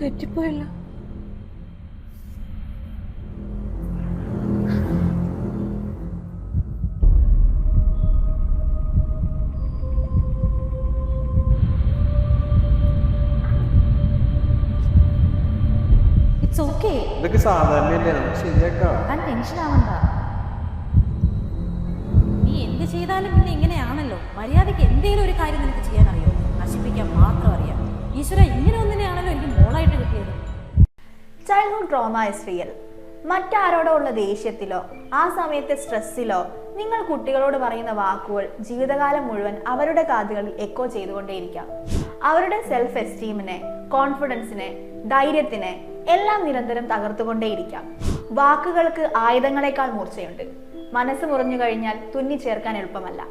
തെറ്റിപ്പോയല്ല. It's okay ഇതൊക്കെ സാധാരണയല്ലേ. നമുക്ക് ശരിയാക്കാം. താൻ ടെൻഷൻ ആവണ്ട. നീ എന്ത് ചെയ്താലും പിന്നെ ഇങ്ങനെയാണല്ലോ. മര്യാദയ്ക്ക് എന്തെങ്കിലും ഒരു കാര്യം നിനക്ക് ചെയ്യാൻ അറിയോ നശിപ്പിക്കാൻ മാത്രം അറിയാം. ഈശ്വര ഇങ്ങനെ ചൈൽഡ്ഹുഡ് ട്രോമ ഇസ് റിയൽ മറ്റാരോടോ ഉള്ള ദേഷ്യത്തിലോ ആ സമയത്തെ സ്ട്രെസ്സിലോ നിങ്ങൾ കുട്ടികളോട് പറയുന്ന വാക്കുകൾ ജീവിതകാലം മുഴുവൻ അവരുടെ കാതുകളിൽ എക്കോ ചെയ്തുകൊണ്ടേയിരിക്കാം. അവരുടെ സെൽഫ് എസ്റ്റീമിനെ കോൺഫിഡൻസിനെ ധൈര്യത്തിനെ എല്ലാം നിരന്തരം തകർത്തുകൊണ്ടേയിരിക്കാം. വാക്കുകൾക്ക് ആയുധങ്ങളെക്കാൾ മൂർച്ചയുണ്ട്. മനസ്സ് മുറിഞ്ഞു കഴിഞ്ഞാൽ തുന്നി ചേർക്കാൻ എളുപ്പമല്ല.